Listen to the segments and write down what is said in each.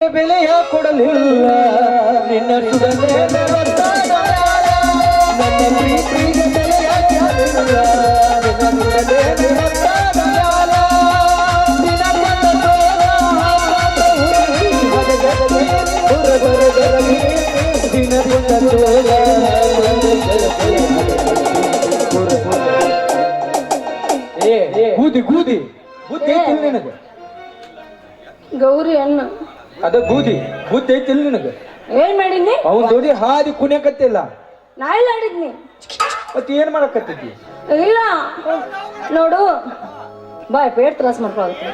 ಬೆಲೆಯ ಕೊಡಲಿಲ್ಲ. ನಿನ್ನ ಸುಡದೆ ನನ್ನ ಪ್ರೀತಿಗೆ ಅದ ಬೂದಿ ಬುದ್ಧಿ ಐತಿಲ್ ನಿನಗ. ಏನ್ ಮಾಡಿದ್ನಿ? ಅವ್ನ ಜೋಡಿ ಹಾದಿ ಕುಣಿಯಕತ್ತಿಲ್ಲ ನಾ ಇಲ್ಲ ಆಡಿದ್ನಿ ಮತ್ತೆ ಏನ್ ಮಾಡಕತ್ತಿದ್ದಿ? ಇಲ್ಲ. ನೋಡು ಬಾಯ್ ಪೇಟ್ ತ್ರಾಸ್ ಮಾಡ್ಕೊಳತ್ತೆ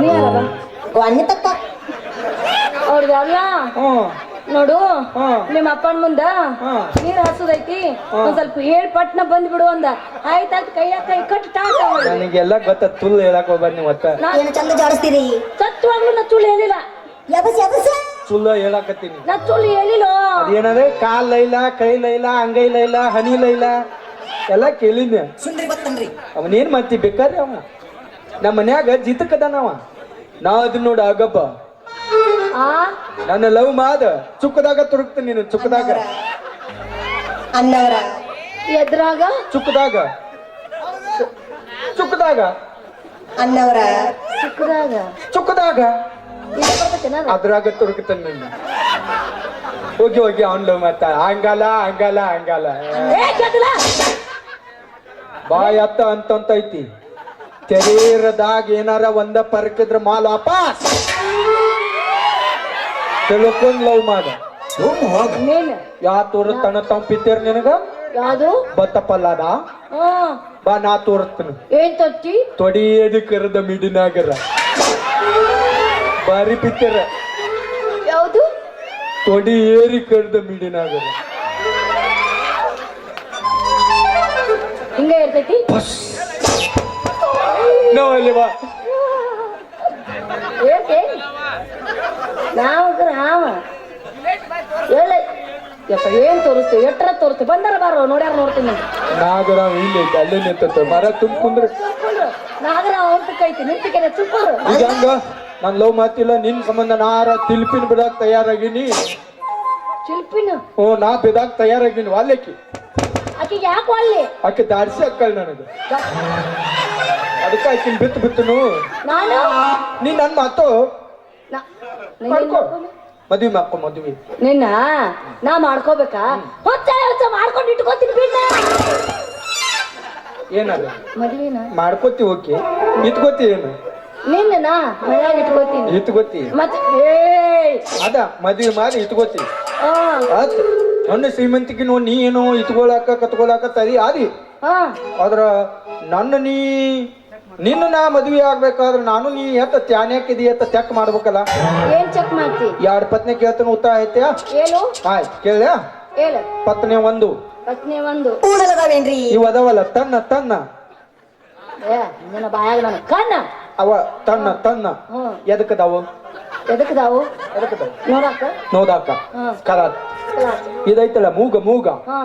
ನೀ ಯಾರ ಬಾ ತಕ್ಕ ಅವ್ರದಲ್ಲ ಹ್ಮ್ ನೋಡು. ನಿಮ್ಮ ಅಪ್ಪನ ಮುಂದ. ನೀರ್ ಹಸುದೈತಿ. ಒಂದ್ ಸ್ವಲ್ಪ ಹೇಳ್ ಪಟ್ನ ಬಂದ್ ಬಿಡು ಅಂದ. ಆಯ್ತಾಯ್ತು ಕೈಯ ಕೈ ಕಟ್ ಟಾಟ ನನಗೆಲ್ಲ ಗೊತ್ತ ತುಲ್ ಹೇಳಕ್ ಹೋಗ್ಬಾರ್ದು ನೀವು ಒತ್ತ ನಾ ಏನು ಚಂದ ಜಾಡಿಸ್ತೀರಿ? ಸತ್ವಾಗ್ಲೂ ನಾ ಚುಳಿ ಹೇಳಿಲ್ಲ. ಸುಳ್ಳ ಹೇಳಕತ್ತೀನಿ. ನಾ ಹೇಳಿಲ್ಲ. ಅದೇನದೆ? ಕಾಲ್ ಲೈಲ ಕೈ ಲೈಲ ಅಂಗೈ ಲೈಲ ಹನಿ ಲೈಲ ಎಲ್ಲ ಕೇಳಿದ್ನೆ. ಸುಂದ್ರಿ ಬತ್ತನ್ರಿ ಅವನೇನ್ ಮಾಡ್ತಿ? ಬೇಕಾದ್ರೆ ಅವ. ನಮ್ಮ ಮನ್ಯಾಗ ಜಿತಕದಾನವ. ನಾ ಅದನ್ನ ನೋಡ ಆಗಪ್ಪ. ಆ? ನನ್ನ ಲವ್ ಮಾದ ಚುಕ್ಕದಾಗ ತುರುಕ್ತೀನಿ ನೀನು ಚುಕ್ಕದಾಗ. ಅನ್ನವರ ಎದ್ರಾಗ? ಚುಕ್ಕದಾಗ. ಚುಕ್ಕದಾಗ. ಅನ್ನವರ ಚುಕ್ಕದಾಗ. ಚುಕ್ಕದಾಗ? ಅದ್ರಾಗ ತುರುಕ್ತಾನೆ ನನ್ನ ಹೋಗಿ ಹೋಗಿ ಅವ್ನ್ ಲವ್ ಮಾಡ್ತಾ ಹಂಗಲ್ಲ ಹಂಗಲ್ಲ. ಹಂಗಲ್ಲ? ಬಾಯ್ ಅತ್ತ ಅಂತಂತ ಐತಿ ಶರೀರದಾಗ ಏನಾರ ಒಂದ ಪರ್ಕಿದ್ರ ಮಾಲ್ ವಾಪಸ್. ತಿಳ್ಕೊಂಡ್ ಲವ್ ಮಾಡ. ಯಾ ತೋರ ತಣ ತಂಪಿತ್ತೇರ್ ಪಿತ್ತೇರ್ ನಿನಗ? ಯಾವ್ದು? ಬತ್ತಪ್ಪಲ್ಲದ ಬಾ ನಾ ತೋರಿಸ್ತೀನಿ. ಏನ್ ತತ್ತಿ ಕರದ ಕರೆದ ಮಿಡಿನಾಗರ? ಬಾರಿ ಬಿತ್ತರ ಯಾವುದು? ತೊಡಿ ಏರಿ ಕಡ್ದ ಮಿಡಿನಾಗ ಹಿಂಗ ಇರ್ತೈತಿ? ನಾವಲ್ಲಿ ಬಾ. ಏಕೆ? ನಾವು ರಾಮ ಹೇಳ. ಯಪ್ಪ ಏನ್ ತೋರಿಸ್ತೀವಿ ಎಟ್ರ ತೋರಿಸ್ತೀವಿ ಬಂದರ ಬಾರೋ ನೋಡ್ಯಾರ ನೋಡ್ತೀನಿ. ನಾಗರ ಇಲ್ಲಿ ಅಲ್ಲೇ ನಿಂತ ಮರ ತುಂಬ ಕುಂದ್ರೆ ನಾಗರಾವ್ ನಾಗರ ಹೊಂಟಕ್ಕೈತಿ ನಿಂತಿಕೆ ತುಂಬ ನಾನ್ ಲವ್ ಮಾತಿಲ್ಲ ನಿನ್ ಸಂಬಂಧ ನಾರ ತಿಲ್ಪಿನ ಬಿಡಾಕ್ ತಯಾರಾಗಿನಿ. ಶಿಲ್ಪಿನ ಹ್ಞೂ ನಾ ಬಿಡಾಕ್ ತಯಾರಾಗಿನಿ ವಾಲ್ಯಕ್ಕೆ. ಆಕಿಗೆ ಯಾಕೆ ಅಲ್ಲಿ ಆಕೆ ದಾಡ್ಸಿ ಅಕ್ಕಳ್ ನನಗೆ. ಅದಕ್ಕೆ ಆಕಿನ್ ಬಿತ್ತು ಬಿತ್ತನು. ನಾನು? ನೀ ನನ್ ಮಾತು ನಾ- ನಿನ್ನ ಮಾಡ್ಕೊ ಮದ್ವಿ ಮಾಡ್ಕೊ ಮದ್ವಿ. ನಿನ್ನ? ನಾ ಮಾಡ್ಕೋಬೇಕಾ? ಮಾಡ್ಕೊಂಡು ಇಟ್ಕೋತೀನಿ ಬಿಡ್ನ ಏನದ? ಮದ್ವಿನ? ಮಾಡ್ಕೋತಿ ಓಕೆ. ಇತ್ಕೋತಿ ಏನು? ನಿನ್ನ ಮನ್ಯಾಗ ಇಟ್ಕೋತೀನಿ ಮತ್ತೆ? ಏಯ್! ಅದ ಮದ್ವಿ ಮಾಡಿ ಇಟ್ಕೋತಿ ಆ, ಆತ್ ನನ್ನ ಶ್ರೀಮಂತಿಗೆ ನೋಡಿ ನೀ ಏನೋ ಇಟ್ಕೊಳಕ ಕತ್ಕೊಳಕ ತರಿ ಆದಿ. ಆ, ಆದ್ರ ನನ್ನ ನೀ ನಿನ್ನ ನಾ ಮದ್ವೆ ಆಗ್ಬೇಕಾದ್ರ ನಾನು ನೀ ಎತ್ತ ತ್ಯಾನ್ಯಾಕಿದಿ ಎತ್ತ ಚೆಕ್ ಮಾಡ್ಬೇಕಲ್ಲ? ಏನ್ ಚೆಕ್ ಮಾಡ್ತಿ? ಎರಡು ಪತ್ನಿ ಕೇಳ್ತಾನ ಉತ್ತರ ಐತೆ? ಏನು? ಆಯ್ತು ಕೇಳ ಹೇಳು. ಪತ್ನಿ ಒಂದು. ಪತ್ನಿ ಒಂದು. ಕೂದಲದಾವೇನ್ರಿ ಇವ ಅದಾವಲ್ಲ ತನ್ನ ತನ್ನ. ಏ ನಿನ್ನ ಬಾಯಾಗ ನನ್ನ ಕಣ್ಣ. ಅವ ತನ್ನ ತನ್ನ. ಹ್ಮ್. ಎದಕ್ಕದಾವು ಎದಕ್ಕದಾವು ಎದಕ್ಕದಾವು ನೋಡಾಕ? ನೋದಾಕ ಕಲಾತ್ ಕ್ಲಾಸ್. ಇದೈತಲ್ಲ ಮೂಗ ಮೂಗ. ಹಾ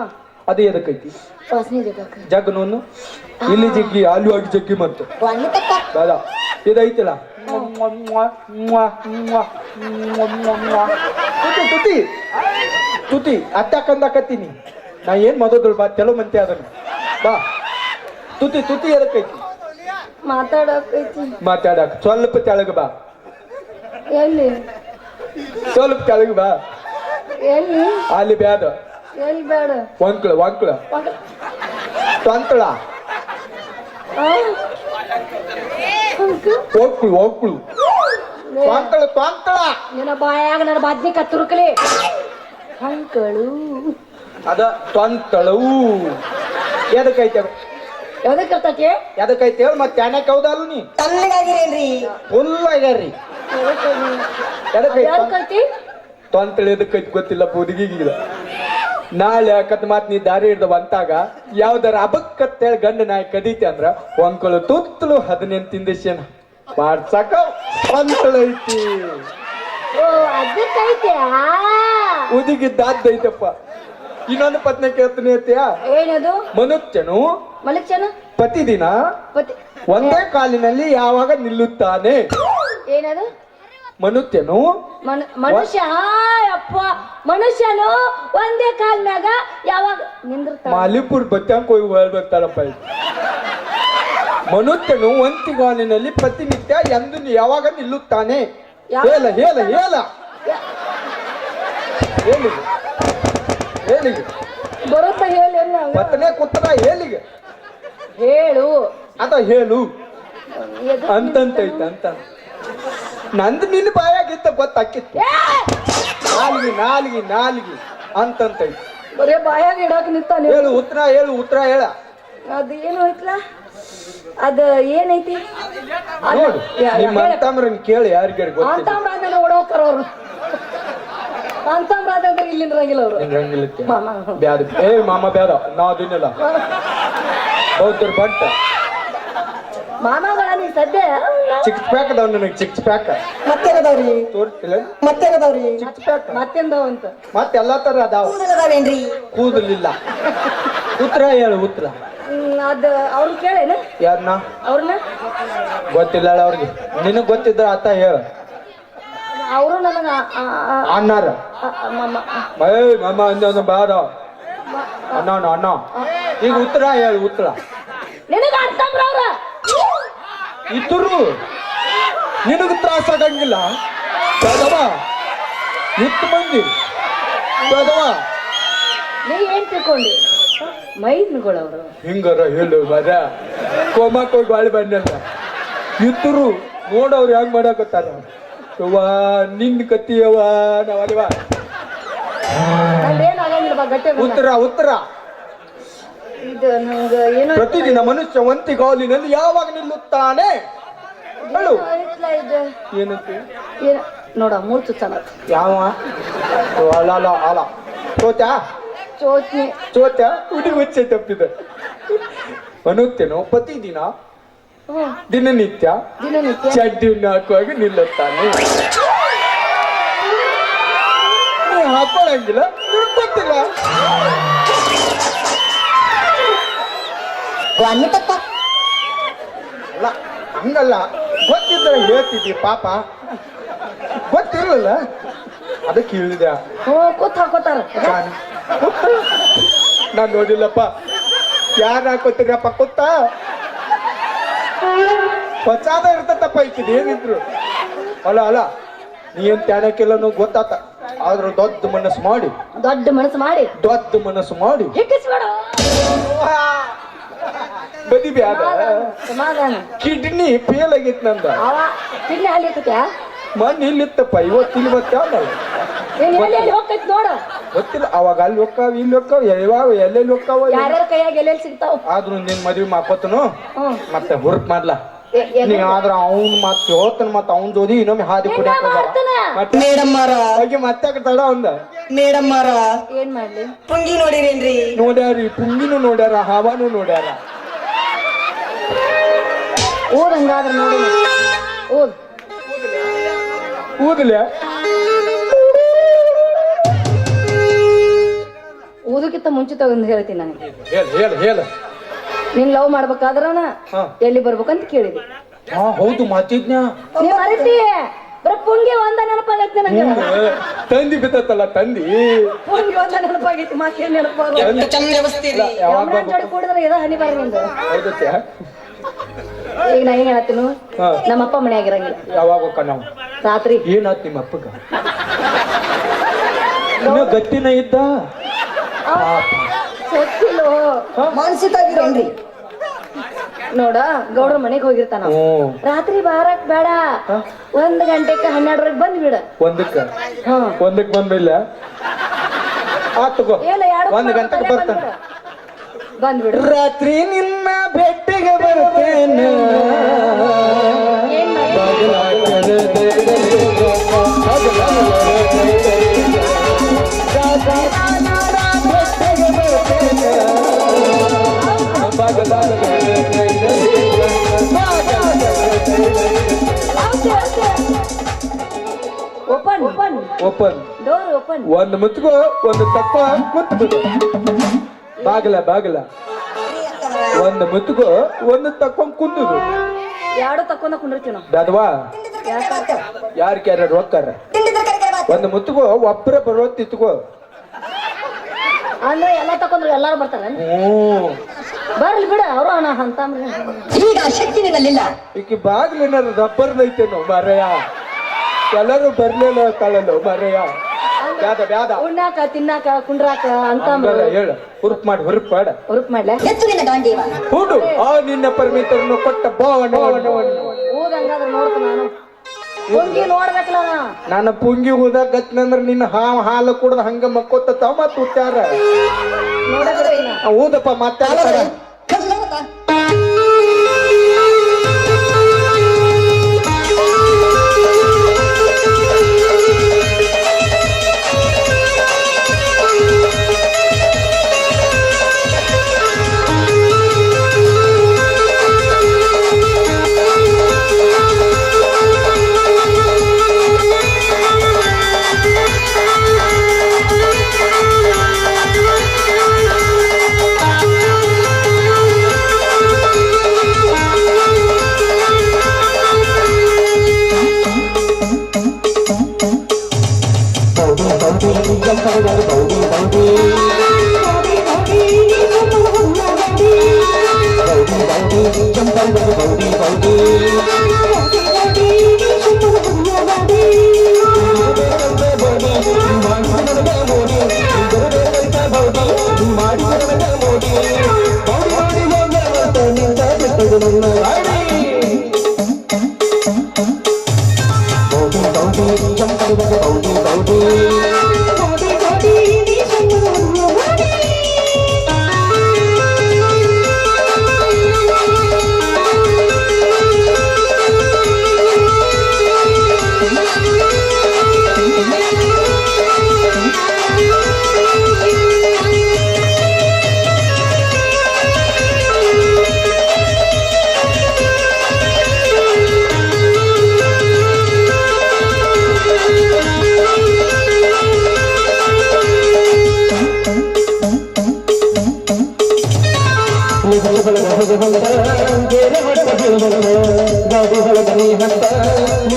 ಅದು ಎದಕ್ಕೈತಿ ವಾಸನೆ ನೋನು ಜಗ್ನೋನು ಇಲ್ಲಿ ಜಗ್ಗಿ ಅಲ್ಲಿ ಹೋಗಿ ಜಗ್ಗಿ ಮತ್ತು. ಅನ್ನತಕ್ಕ ಬೇಡ ಇದೈತಲ್ಲ? ತುತಿ ತುತಿ. ತುತಿ. ಅತ್ತ ಕಂದಕತ್ತೀನಿ. ನಾ ಏನ್ ಮದೋದಳು ಬಾ ತೆಲು ಮಂತೆ ಅದನ್ನ. ಬಾ. ತುತಿ ತುತಿ ಎದಕ್ಕೈತಿ ಮಾತಾಡಕೈತಿ ಮಾತಾಡಕ್. ಸ್ವಲ್ಪ ತೆಳಗ ಬಾ. ಎಲ್ಲಿ? ಸ್ವಲ್ಪ ತೆಳಗ ಬಾ. ಎಲ್ಲಿ? ಅಲ್ಲಿ ಬೇಡ ಎಲ್ಲಿ ಬೇಡ ವಂಕ್ಳ ವಂಕ್ಳ ಒಂದ್- ತೊಂತಳ. ಹೋಗ್ಳು ಲೇ, ತೊಂತಳ ತೊಂತಳ. ನಿನ್ನ ಬಾಯಾಗ ನನ್ನ ಬಾದ್ನಿ ಕತ್ತುರುಕಲಿ. ಹಂಕಳು ಅದ ತೊಂತಳವು ಎದಕ್ಕೈತೆ ಯಾವ್ದಕ್ಕೆ ಇರ್ತೈತಿ ಎದಕ್ಕೈತೆ ಹೇಳ ಮತ್ತೆ ತ್ಯಾನ್ಯಾಕ ಹೌದಲ್ಲ ನೀ? ತಣ್ಣಗಾಗಿರೇನ್ರಿ? ಫುಲ್ ಆಗ್ಯಾರ್ರಿ ಎದಕ್ಕೈತೆ ಯಾವ್ದಕ್ಕೈತಿ ತೊಂತಳ ಎದಕ್ಕೈತಿ ಗೊತ್ತಿಲ್ಲ ಬುದಿಗಿಗಿಲ್ಲ ನಾಳೆ ಮಾತ್ ನೀ ದಾರಿ ಹಿಡ್ದವ ಬಂತಾಗ ಯಾವ್ದಾರ ಅಬಕ್ಕತ್ತೇಳಿ ಗಂಡ ನಾಯಿ ಕದೀತಿ ಅಂದ್ರ ಒಂಕಳು ತುತ್ತಲು ಹದಿನೆಂಟು ತಿಂದಿಸೇನ. ಮಾಡ್ಸಕ ತೊಂತಳ ಐತಿ. ಓ ಅದಕ್ಕೈತೆ ಉದಿಗಿದ್ದಾದ್ದೈತಪ್ಪ ಇನ್ನೊಂದು ಪತ್ನಿ ಕೇಳ್ತೀನಿ ಐತಿಯಾ ಏನದು? ಮನುಷ್ಯನು ಮಲಕ್ಷಣ ಪ್ರತಿದಿನ ಪತಿ ಒಂದೇ ಕಾಲಿನಲ್ಲಿ ಯಾವಾಗ ನಿಲ್ಲುತ್ತಾನೆ? ಏನದು? ಮನುತ್ಯನು ಮನ- ಮನುಷ್ಯ ಅಪ್ಪ. ಮನುಷ್ಯನು ಒಂದೇ ಕಾಲ್ ಮ್ಯಾಗ ಯಾವಾಗ ನಿಂದಿರ್ತಾನ? ಮಾಲಿಪುರ್ ಬತ್ತಂಕ ಹೋಗಿ. ಮನುತ್ಯನು ಒಂತಿಗಾಲಿನಲ್ಲಿ ಪ್ರತಿನಿತ್ಯ ಎಂದು ಯಾವಾಗ ನಿಲ್ಲುತ್ತಾನೆ? ಹೇಳ ಹೇಳ ಹೇಳ. ಹೇಳಿಗೆ ಹೇಳಿಗೆ. ಬರುತ್ತ ಹೇಳಿ ಪತ್ತನೆ ಕುತ್ತನ ಹೇಳಿಗೆ. ಹೇಳು. ಅದ ಹೇಳು. ಅಂತಂತೈತೆ ಅಂತ. ನಂದು ನಿನ್ನ ಬಾಯಾಗಿತ್ತ ಗೊತ್ತಾಕಿತ್ತು! ನಾಲ್ಗಿ ನಾಲ್ಗಿ ನಾಲ್ಗಿ ಅಂತಂತೈತೆ. ಬರೇ ಬಾಯಾಗ ಇಡಾಕ ನಿಂತಾನೆ. ಹೇಳು ಉತ್ತರ ಹೇಳು ಉತ್ತರ ಹೇಳ. ಅದು ಏನು ಐತ್ಲ ಅದ ಏನೈತಿ? ನೋಡು ನಿಮ್ಮ ಅಂತಮ್ರನ್ ಕೇಳಿ ಯಾರಿಗಾರ ಗೊತ್ತಿಲ್ಲ ಅಂತಮ್ರಾದನ ಓಡೋಗ್ತಾರ ಅವ್ರು. ಅಂತಾಮ್ರ ಅಂದ್ರೆ ಇಲ್ಲಿ ನಿಂದ್ರಂಗಿಲ್ಲ ಅವರು ಬ್ಯಾಡ. ಏ ಮಾಮ ಬ್ಯಾದ ನಾ ಅದಿನ್ನಲ್ಲ ಬೌದ್ಧರ ಬಂಟ ಮಾಮಗಳ ನೀ ಸದ್ಯ ಚಿಕ್ಸ್ ಪ್ಯಾಕ್ ಅದಾವ ನನಗೆ ಚಿಕ್ಸ್ ಪ್ಯಾಕ್ ಮತ್ತೆ ತೋರಿಸ್ತಿಲ್ಲ ರೀ ಚಿಕ್ಸ್ ಪ್ಯಾಕ್ ಮತ್ತೆಂದವ ಅಂತ. ಮತ್ತೆ ಎಲ್ಲಾ ತರ ಅದಾವ. ಕೂದಲದಾವೇನ್ರಿ? ಕೂದಲಿಲ್ಲ. ಉತ್ತರ ಹೇಳು ಉತ್ತರ ಅದ ಅವ್ರನ್ನ ಕೇಳೇನ? ಯಾರನ್ನ ಅವ್ರನ್ನ ಗೊತ್ತಿಲ್ಲ ಅವ್ರಿಗೆ. ನಿನಗೆ ಗೊತ್ತಿದ್ರ ಆತ ಹೇಳು. ಅವರು ನನಗ ಅಣ್ಣಾರ. ಆ- ಆ- ಮಾಮ. ಏ ಮಾಮ ಅಂದ ಬಾರ. ಅಣ್ಣ, ಅಣ್ಣ ಈಗ ಉತ್ತರ ಹೇಳಿ ಉತ್ತರ. ನಿನಗ ಅವ್ರ? ಇದ್ರು ನಿನಗ ತ್ರಾಸ ಆಗಂಗಿಲ್ಲ. ಬೇಡವ ಇತ್ತು ಮಂದಿ. ಬೇಡವ ನೀ ಏನ್ ತಿಳ್ಕೊಂಡಿ? ಮೈನ್ಗಳವರು ಹಿಂಗಾರ ಹೇಳು ಬದ ಕೋಮ ಹೋಗಿ ಬಾಳಿ ಬಂದಲ್ಲ ಇದ್ರು ನೋಡವ್ರು ಹೆಂಗ್ ಮಾಡಕತ್ತಾರ? ಯವ್ವ ನಿನ್ ಕತ್ತಿಯವ್ವ ನಾವಲ್ವಾ ಅಲ್ವಾ ಗಟ್ಟಿ. ಉತ್ತರ ಉತ್ತರ. ಇದು ನಂಗ ಏನೋ ಪ್ರತಿದಿನ ಮನುಷ್ಯ ಒಂತಿಗಾಲಿನಲ್ಲಿ ಯಾವಾಗ ನಿಲ್ಲುತ್ತಾನೆ? ಹೇಳು. ಐತ್ಲ ಇದು. ಏನಂತೆ? ಏನ ನೋಡ ಮೂರ್ ಚುಚ್ಚನ ಯಾವ? ಹುಡುಗಿ ಹುಚ್ಚೆ ತಪ್ಪಿದೆ. ಮನುತ್ಯನು ಪ್ರತಿದಿನ ದಿನನಿತ್ಯ ದಿನನಿತ್ಯ. ಚಡ್ಡಿಯನ್ನು ಹಾಕುವಾಗ ನಿಲ್ಲುತ್ತಾನೆ. ಹಾಕೊಳ್ಳಂಗಿಲ್ಲ ನಿನಗ್ ಅಲ್ಲ ಹಂಗಲ್ಲ. ಗೊತ್ತಿದ್ರೆ ಹೇಳ್ತಿದ್ದಿ ಪಾಪ. ಗೊತ್ತಿರಲಿಲ್ಲ. ಅದಕ್ಕೆ ಹೇಳಿದೆ ಹ್ಞೂ ಕೂತ್ ಹಾಕೋತಾರ ನಾನು ನೋಡಿಲ್ಲಪ್ಪ. ಯಾರು ಹಾಕೋತೀರಪ್ಪ ಕೂತ? ಪಚಾದ ಇರ್ತತಪ್ಪ ಇತ್ತು ಏನಿದ್ರು. ಅಲ್ಲ ಅಲ್ಲ. ನೀ ಏನ್ ಗೊತ್ತಾತ? ಆದ್ರೂ ದೊಡ್ಡ ಮನಸ್ಸು ಮಾಡಿ. ದೊಡ್ಡ ಮನಸ್ಸು ಮಾಡಿ. ದೊಡ್ಡ ಮನಸ್ಸು ಮಾಡಿ. ಹಿಕ್ಕಿಸ್ಬೇಡ ಬದಿ ಬ್ಯಾದ ಸಮಾಧಾನ ಕಿಡ್ನಿ ಫೇಲ್ ಆಗಿತ್ತು ನಂದ. ಅವ ಕಿಡ್ನಿ ಇರ್ತೈತ್ಯಾ ಮನ್ ಇಲ್ಲಿತ್ತಪ್ಪ ಇವತ್ತು ಇಲ್ಲಿ ಎಲ್ಲಿ ಹೋಗ್ತೈತಿ ನೋಡ. ಗೊತ್ತಿಲ್ಲ ಅವಾಗ ಅಲ್ಲಿ ಹೋಗ್ತಾವ ಇಲ್ಲಿ ಹೋಗ್ತಾವ ಯಾವಾಗ ಎಲ್ಲೆಲ್ಲಿ ಹೋಗ್ತಾವ ಯಾರ್ಯಾರ ಕೈಯಾಗ ಎಲ್ಲೆಲ್ಲಿ ಸಿಗ್ತಾವ? ಆದ್ರೂ ನಿನ್ ಮದ್ವಿ ಮಾಪತ್ತನು ಮತ್ತೆ ಹುರ್ಕ್ ಮಾಡ್ಲಾ? ಆದ್ರ ಅವ್ನ್ ಮತ್ ಹೇಳ್ತಾನ ಮತ್ ಅವ್ನ್ ಜೋಡಿ ಇನ್ನೊಮ್ಮೆ ಹಾದಿ ಕುಡಿಯಾಕ. ಮತ್ತೆ ಮತ್ತೆ ತಡ ಒಂದ ಮೇಡಮ್ಮರ. ಏನ್ ಮಾಡ್ಲಿ? ಪುಂಗಿ ನೋಡಿರೇನ್ರಿ? ನೋಡ್ಯಾರಿ ಪುಂಗಿನೂ ನೋಡ್ಯಾರ ಹಾವಾನು ನೋಡ್ಯಾರ. ಓದ್ ಹಂಗಾದ್ರೆ ನೋಡಿ. ಓದ್. ಊದಕ್ಕಿಂತ ಓದಕ್ಕಿಂತ ಮುಂಚೆ ತಗೊಂಡ್ ಹೇಳ್ತೀನಿ ನನಗೆ ಹೇಳ ಹೇಳ ಹೇಳ. ನೀನ್ ಲವ್ ಮಾಡ್ಬೇಕಾದ್ರ. ಎಲ್ಲಿ ಬರ್ಬೇಕಂತ ಕೇಳಿದೆ. ಹಾ ಹೌದು ಮಾತಿದ್ನ್ಯಾ ನೀ ಮರತಿ. ಬರ ಪುಂಗಿ ಒಂದ ನೆನಪಾಗೈತಿ ನನಗೆ ತಂದಿ ಬಿದ್ದತ್ತಲ್ಲ ತಂದಿ? ಪುಂಗಿ ಒಂದ ನೆನಪಾಗೈತಿ ಮಾತೇನ್ ನೆನಪಾಗ ಚಂದ ವ್ಯವಸ್ಥೆ ಯಾವಾಗ ಯಮುನಾ ಜೋಡಿ ಕೂಡಿದ್ರೆ ಇದ ಹನಿ ಬಾರ ನಿಂದು ಈಗ ನಾ ಏನ್ ಹೇಳ್ತೀನಿ ಹಾ. ನಮ್ಮಪ್ಪ ಮನ್ಯಾಗಿರಂಗಿಲ್ಲ. ಯಾವಾಗ ಹೋಕ್ಕ ನಾವು? ರಾತ್ರಿ. ಏನಾತ್ ನಿಮ್ಮ ಅಪ್ಪಗ ಇನ್ನ ಗಟ್ಟಿನ ಇದ್ದ? ಮಾನಸಿಕಾಗಿರೇನ್ರಿ ನೋಡ ಗೌಡ್ರ ಮನೆಗೆ ಹೋಗಿರ್ತಾನ ಅವ. ಹ್ಞೂ ರಾತ್ರಿ ಬಾರಕ್ ಬೇಡ. ಒಂದ್ ಗಂಟೆಗೆ ಹನ್ನೆರಡರಿಗೆ ಬಂದ್ ಬಿಡ. ಒಂದಕ್ಕ? ಹಾ. ಒಂದಕ್ ಬಂದಿಲ್ಲ ಆ ತಗೋ. ಇಲ್ಲ ಎರಡು ಒಂದ್ ಗಂಟೆಗೆ ಬರ್ತಾನ. ಬಂದ್ಬಿಡು ರಾತ್ರಿ ನಿನ್ನ open open open door open ಒಂದ್ ಮುತ್ಕೋ ಒಂದು ತಕ್ಕ ಕುತ್ತು ಬಿಡು ಬಾಗಲ ಬಾಗಲ ಒಂದ್ ಮುತ್ತುಗು ಒಂದು ತಕ್ಕೊಂಡ್ ಕುಂದುದು. ಎರಡು ತಕೊಂಡ ಕುಂಡಿರ್ತೀವಿ ನಾವು. ಯಾರು ಕ್ಯಾರ ರೊಕ್ಕಾರ? ಒಂದು ಮುತ್ತುಗೋ ಒಬ್ಬರ ಬರೋ ಅಂದ್ರೆ ಎಲ್ಲ ತಕೊಂಡ್ರು ಎಲ್ಲಾರು ಬರ್ತಾರ. ಹ್ಞೂ. ಬರ್ಲಿ ಬಿಡ ಅವರು ಅಣ್ಣ ಅಂತ ಈಗ ಶಕ್ತಿ ನಿನ್ನಲ್ಲಿಲ್ಲ. ಈಕಿ ಬಾಗ್ಲಿನ ರಬ್ಬರ್ದೈತೇನೋ ಮರೆಯ. ಎಲ್ಲರೂ ಬರ್ಲಿಲ್ಲ ಕಳಲು ಮರಯ. ಬ್ಯಾದ ಬ್ಯಾದ ಉಣ್ಣಾಕ ತಿನ್ನಾಕ ಕುಂಡ್ರಾಕ ಅಂತ ಹೇಳು ಹುರುಪ್ ಮಾಡಿ ಹುರುಪ್ ಮಾಡ ಹುರುಪ್ ಮಾಡ್ಲೆ? ನಿನ್ನ ಹುಡು ಆ ನಿನ್ನ ಪರಮೇಶ್ವರನು ಕೊಟ್ಟ ಊದಂಗಾದ್ರೆ ನೋಡ್ತ ನಾನು. ಹುಡುಗಿ ನೋಡ್ಬೇಕಲ್ಲ ನಾ. ನನ್ನ ಪುಂಗಿ ಹೋದಾಗ ಗತ್ನಂದ್ರ ನಿನ್ನ ಹಾ ಹಾಲು ಕುಡ್ದ ಹಂಗ ಮಕ್ಕೋತ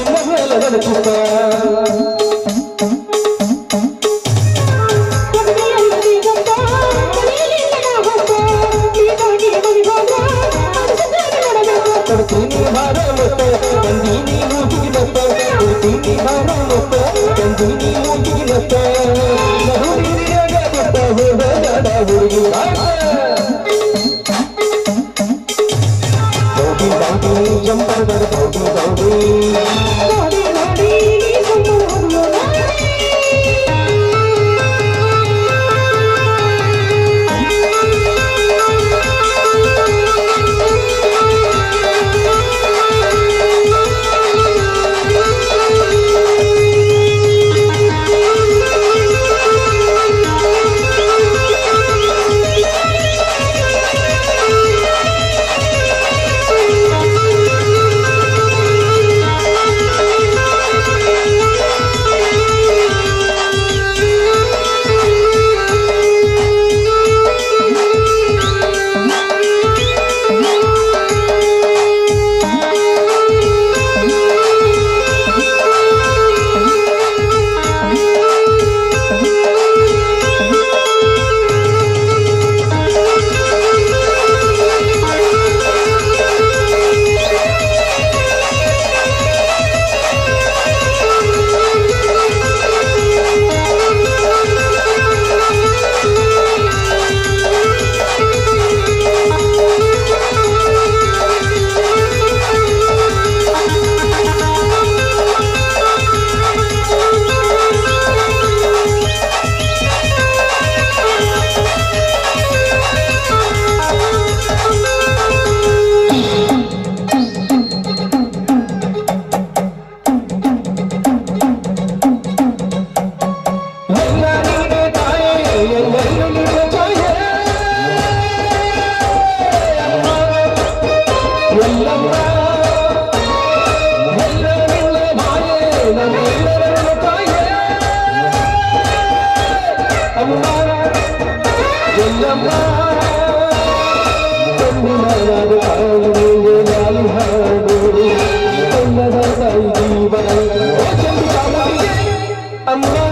ಮತ್ ಮೇಲೆ ನೋಡಬೇಕಿನ ಆ, ಊದಪ್ಪ ಮಾತಾಡ್ತಾರ ಜೀವ I'm